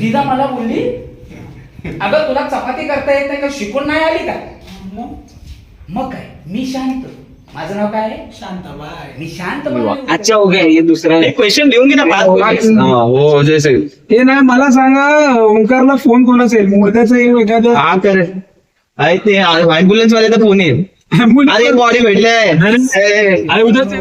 तिला मला बोलली अगं तुला चपाती करता येत नाही का? शिकून नाही आली का? मग? काय? मी शांत. माझं नाव काय आहे? शांताबाई. मी शांत अच्छा हो गया ये दूसरा क्वेश्चन लिहून घे ना पाच हा, हो जैसे हे नाही मला सांगा ओंकारला फोन कोणाचा येईल? मुर्द्याचा येईल एखादं? हा कर. अरे ते अँब्युलन्स वाले तर फोन येईल. अरे बॉडी भेटले अरे उद्याच.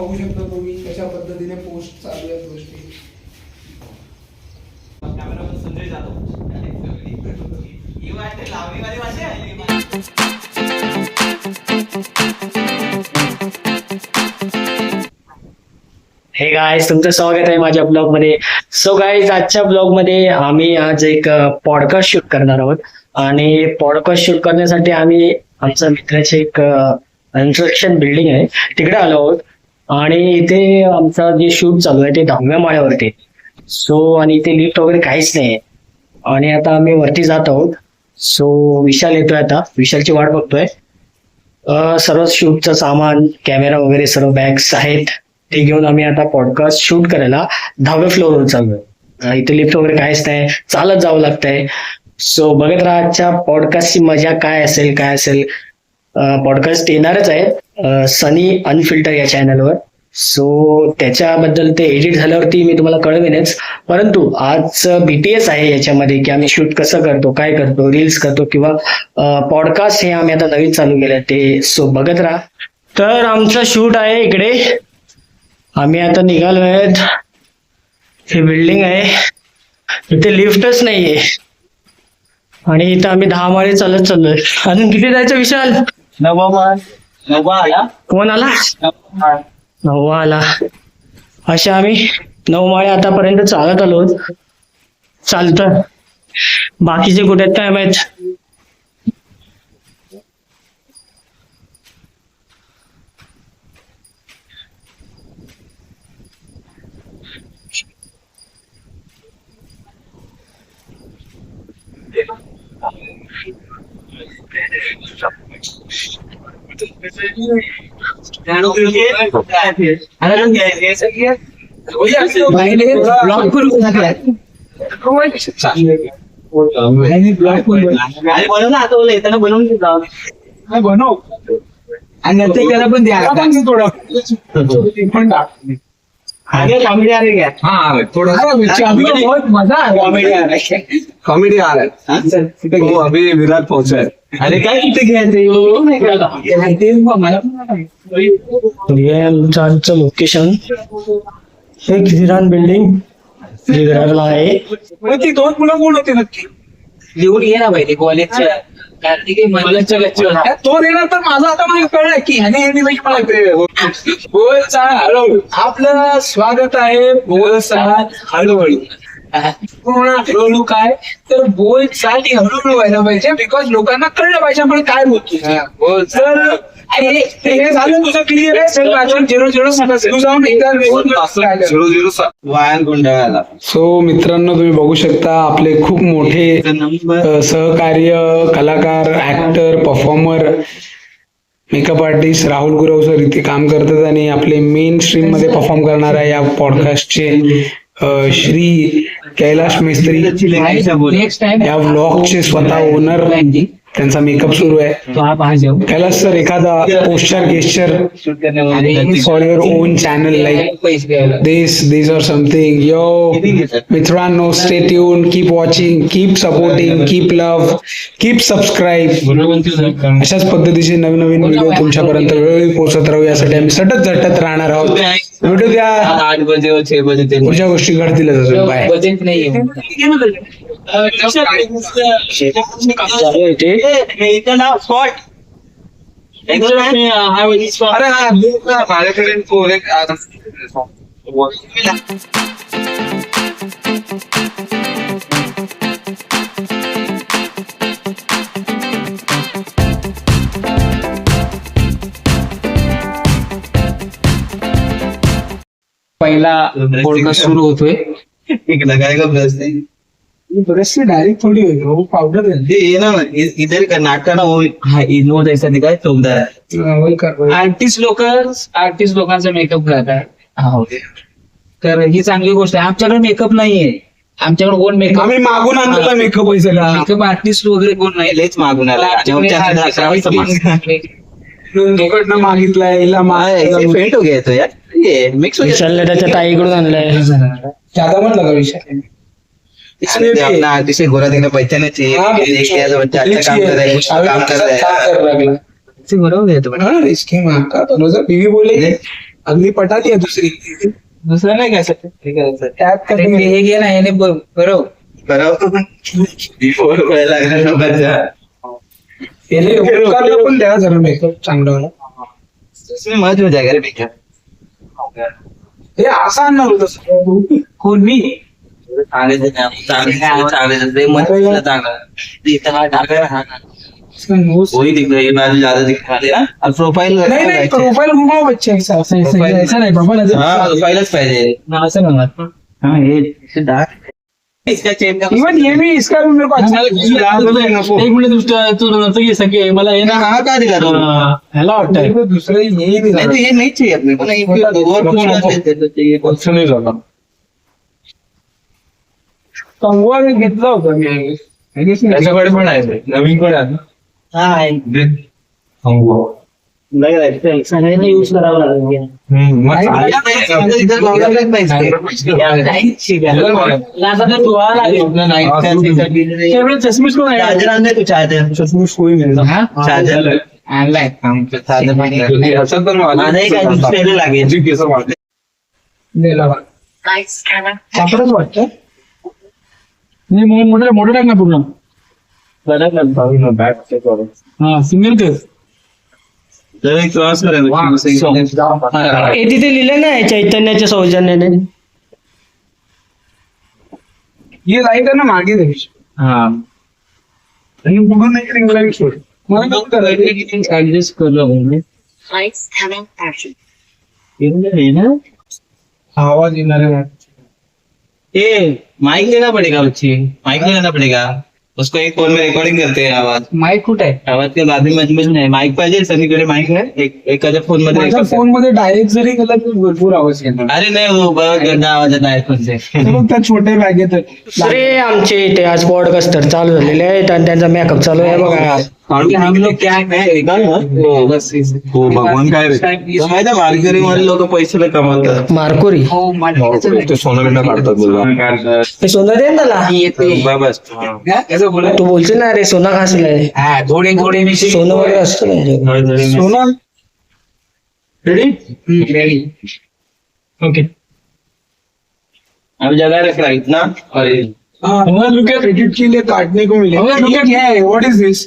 हे गायस तुमचं स्वागत आहे माझ्या ब्लॉगमध्ये सो गाईज आजच्या ब्लॉगमध्ये आम्ही आज एक पॉडकास्ट शूट करणार आहोत. आणि पॉडकास्ट शूट करण्यासाठी आम्ही आमच्या मित्राचे एक कन्स्ट्रक्शन बिल्डिंग आहे. तिकडे आलो आहोत. आणि इथे आमचा जे शूट चालू आहे ते दहाव्या माळ्यावरती सो आणि इथे लिफ्ट वगैरे काहीच नाही आणि आता आम्ही वरती जात आहोत. सो विशाल येतोय आता. विशालची वाट बघतोय. सर्व शूटचं सामान कॅमेरा वगैरे सर्व बॅग्स आहेत. ते घेऊन आम्ही आता पॉडकास्ट शूट करायला दहाव्या फ्लोअरवर चालू इथे लिफ्ट वगैरे काहीच नाही. चालत जावं लागतंय. सो बघत राहा आजच्या पॉडकास्टची मजा काय असेल काय असेल. पॉडकास्ट येणारच आहे सनी अनफिल्टर या चॅनलवर सो त्याच्याबद्दल ते एडिट झाल्यावरती मी तुम्हाला कळवेनच. परंतु आज बीटीएस आहे याच्यामध्ये की आम्ही शूट कसं करतो काय करतो रील्स करतो किंवा पॉडकास्ट हे आम्ही आता नवीन चालू केलं ते. सो बघत राहा. तर आमचं शूट आहे इकडे. आम्ही आता निघालो आहेत. हे बिल्डिंग आहे. इथे लिफ्टच नाहीये. आणि इथं आम्ही दहा माळे चालत चाललोय. अजून किती जायचं विशाल? नवा नवा आला? कोण आला? नववा आला. अशा आम्ही नऊ माळे आतापर्यंत चालत आलो. चालतं. बाकीचे कुठे आहेत काय माहीत? ब्लॉक करून अरे बनव ना आता बोला येताना बनवून. बनव आणि त्याला पण द्या थोडं पण. आगे कॉमेडी हाँ थोड़ा बहुत मजा कॉमेडी आ रहा है कॉमेडी आ रहा है वो अभी विराट पहुंचा है अरे काय कुठे घ्यायचं? हो. हे लोकेशन हे किरान बिल्डिंग विरारला आहे. ती दोन मुलं कोण होती नक्की. लिहून घे ना पहिले कॉलेजच्या तो देणार तर माझं आता मला कळलं की ह्याने ह्याने म्हणजे मला ते बोल चाल हळूहळू. आपलं स्वागत आहे बोल चाल हळूहळू. पूर्ण हळूहळू काय? तर बोल चाल ही हळूहळू व्हायला पाहिजे बिकॉज लोकांना कळलं पाहिजे आपण काय बोलतो बोल. तर हे झालं तुझं क्लिअर आहे सेल्फ ऍक्शन झिरो झिरो तू जाऊन एकदा काय झिरो झिरो वायान गोंधळाला सो मित्रांनो तुम्ही बघू शकता आपले खूप मोठे सहकार्य कलाकार actor performer makeup artist Rahul Gurav sir इथे काम करतात आणि आपले मेन स्ट्रीममध्ये परफॉर्म करणाऱ्या या पॉडकास्टचे श्री कैलाश मिस्त्री. या व्लॉगचे स्वतः ओनर त्यांचा मेकअप सुरू आहे. तो आप आ जाओ. कैलाश सर एखादा पोस्टर गेस्टर शूट करने वाले for your own channel like this this or something. Yo मित्रांनो stay tuned keep watching keep supporting keep love keep subscribe. अशाच पद्धतीचे नवीन नवीन व्हिडिओ तुमच्यापर्यंत वेळोवेळी पोहोचत राहू. यासाठी आम्ही सतत झटत राहणार आहोत. व्हिडिओ द्या. आठ बजे बजे पुढच्या गोष्टी घडतीलच अजून. बाय बजेट नहीं इतना ना स्पॉट अरे हा माझ्याकडे तो एक पहिला पॉडकास्ट सुरू होतोय. एक लगाएगा ब्रश नहीं बरेचसे डायरेक्ट थोडी होईल हो पावडर ये ये ना इ- इधर कर्नाटका ना वो हाँ इनो जैसा दिखाए चौदह है आर्टिस्ट लोक आर्टिस्ट लोकांचा मेकअप करतात हाँ तर ही चांगली गोष्ट आहे आमच्याकडे मेकअप नाहीये आमच्याकडे कोण मेकअप आम्ही मागून आणलेला मेकअप आहे सगळा मेकअप आर्टिस्ट वगैरे कोण नाही लेच मागून आला दोघांना मागितलाय हिला. फेंट हो गया तो यार ये मिक्स हो गया विशालने त्याच्या ताईकडून आणलंय ज्यादा म्हटलं का विषय अपना आर्टिस्ट गोरा दिखना पहचाने चाहिए हाँ, कि देख लिया तो बच्चा अच्छा काम कर रहा है कुछ तो काम कर रहा है काम कर रहा है इससे गोरा हो गया तो बच्चा हाँ, इसके माँ का दोनों से बीवी बोले अगली पटा दिया दूसरी. दूसरा नहीं कह सकते ठीक है सर करेंगे हे घे ना याने बरोबर. करो बिफोर को लग रहा बच्चा याने ओंकारला पण द्या जरा मेकअप चांगला वाला. इसमें मज हो जाएगा रे भैया हे असं आणणार होतं सगळं. कोण मी? हा हा वही दिख रही है बाजू ज्यादा दिखा रहे ना और प्रोफाइल नहीं नहीं प्रोफाइल घुमाओ बच्चे ऐसा ऐसा ऐसा नाही हाँ हाँ ये इसे डार्क इसका चेन का इवन ये भी इसका भी मेरे को अच्छा लगा एक मिनिट तू नंतर घे सगळे मला हे ना हाँ का दिला तो ह्याला को दूसरा ये नहीं तो ये नहीं चाहिए अपने को नहीं और कुछ तो चाहिए? ऑप्शन नाही झाला. कंगवा मी घेतला होता मी नाही. त्याच्याकडे पण आहे ते. नवीन कडे आहे ना हाँ अंगो. लग रहा है सगळ्यांना युज करावं लागेल हम्म, मग नाही, चालेल. चष्मीस कोण आहे नाही हा? आणलाय नाही, तर मला- लागेल जी केस वाढले. वाटतं नाही मोठं मोठं टाक ना पूर्ण. हा सिंगल केस हे तिथे लिहिलं ना चैतन्याच्या सौजन्याने. ये आहे ना मागे द्यायची हाँ. आणि पुढून एक रिंग लाइट सोड मला काय करायचं. म्हणजे Lights, camera, action. आवाज येणार आहे ये माइक लेना पड़ेगा बच्ची माइक लेना पड़ेगा उसको एक फोन में रिकॉर्डिंग करते हैं आवाज माईक कुठे आहे आवाज के बाद में मजबूत नाही माइक पाहिजे सगळीकडे माइक आहे एक एखाद्या फोनमध्ये माझ्या आहे. फोनमध्ये डायरेक्ट जरी गेला तर भरपूर आवाज येणार अरे नाही वो बहुत गंदा आवाज येत आहे फोन से तर मग त्या छोट्या बॅगेत अरे आमचे इथे आज पॉडकास्टर चालू झालेले आहेत आणि त्यांचा मेकअप चालू आहे बघा हम लोग क्या है हो भगवान काय रे? माहिती मार्गरी वाले लोक पैसे कमावतात मारकोरी ते सोनं काढतात बोलला हे सोनं दे ना त्याला. बस तू बोलशील ना रे सोना खासलाय थोडे थोडे मी सोनं वगैरे असतं. सोना? रेडी ओके अब जगह रख रहा इतना अरे. क्रेडिट के लिए काटने को मिले हाँ, look at- क्या है व्हाट इज दिस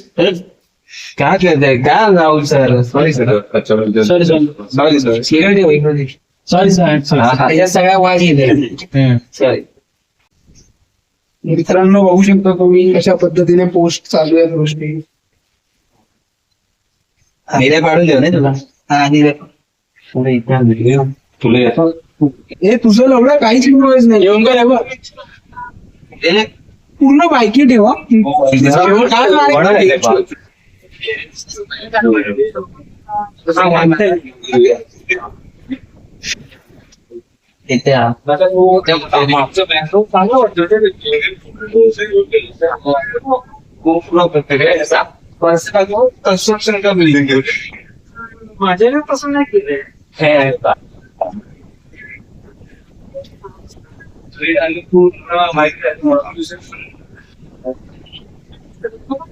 क्या हैं क्या राहुल सर सॉरी सर अच्छा sorry sorry sorry sir sorry sorry या सगळ्या वाज येते सॉरी मित्रांनो बघू शकता तुम्ही कशा पद्धतीने पोस्ट चालू आहेत गोष्टी मेरे पाडून देऊ ना तुला हा इथं तुला येतं? हे तुझं एवढं काहीच इम्प्रोवाइज नाही येऊन काय पूर्ण बायकी ठेवा वडा आहे ते बा. इथे आ. कन्स्ट्रक्शन का बिल्डिंग माझ्या तसं नाही केलंय स्क्रिप्ट आपली रेडी हा,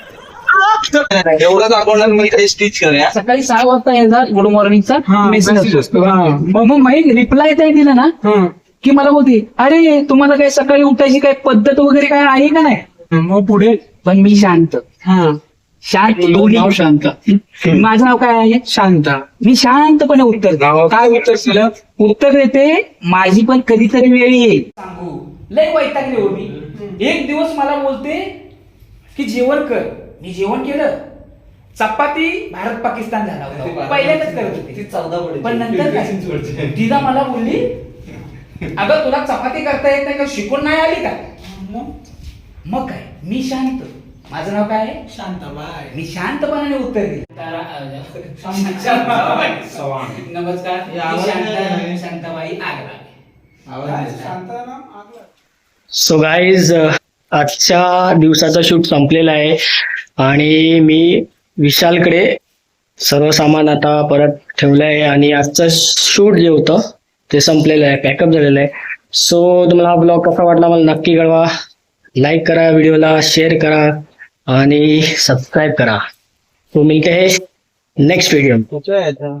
एवढं दाखवणार मी ते स्टिच करूया सकाळी सहा वाजता येणार गुड मॉर्निंगचा मेसेज असतो हा. मग माहिती रिप्लाय काय दिला ना हा. की मला बोलते अरे तुम्हाला काय सकाळी उठायची काय पद्धत वगैरे काय आहे का नाही? मग पुढे? पण मी शांत. हा. शांत दोन्ही शांत. माझं नाव काय आहे? शांता. मी शांतपणे उत्तर देतो. काय उत्तर दिलं उत्तर देते माझी पण कधीतरी वेळ येईल. सांगू. लय वैतागले हो मी एक दिवस मला बोलते की जेवण कर. मी जेवण केलं. चपाती भारत पाकिस्तान झाला होता. पहिल्यांदाच करत होते. चौदा पण नंतर काय? दिदा मला बोलली अगं तुला चपाती करता येत नाही का? शिकून नाही आली का? मग? काय? मी शांत. माझं नाव काय आहे? शांताबाई. मी शांतपणाने उत्तर दिले. नमस्कार. शांताबाई आगरा. सो गाईज आजच्या दिवसाचा शूट संपलेला आहे. आणि मी विशालकडे सर्व सामान आता परत ठेवलं आहे. आणि आजचं शूट जे होतं ते संपलेलं आहे. पॅकअप झालेलं आहे. सो तुम्हाला हा ब्लॉग कसा वाटला मला नक्की कळवा. लाईक करा व्हिडिओला शेअर करा. आणि सबस्क्राईब करा. तो मिळते हे नेक्स्ट व्हिडिओ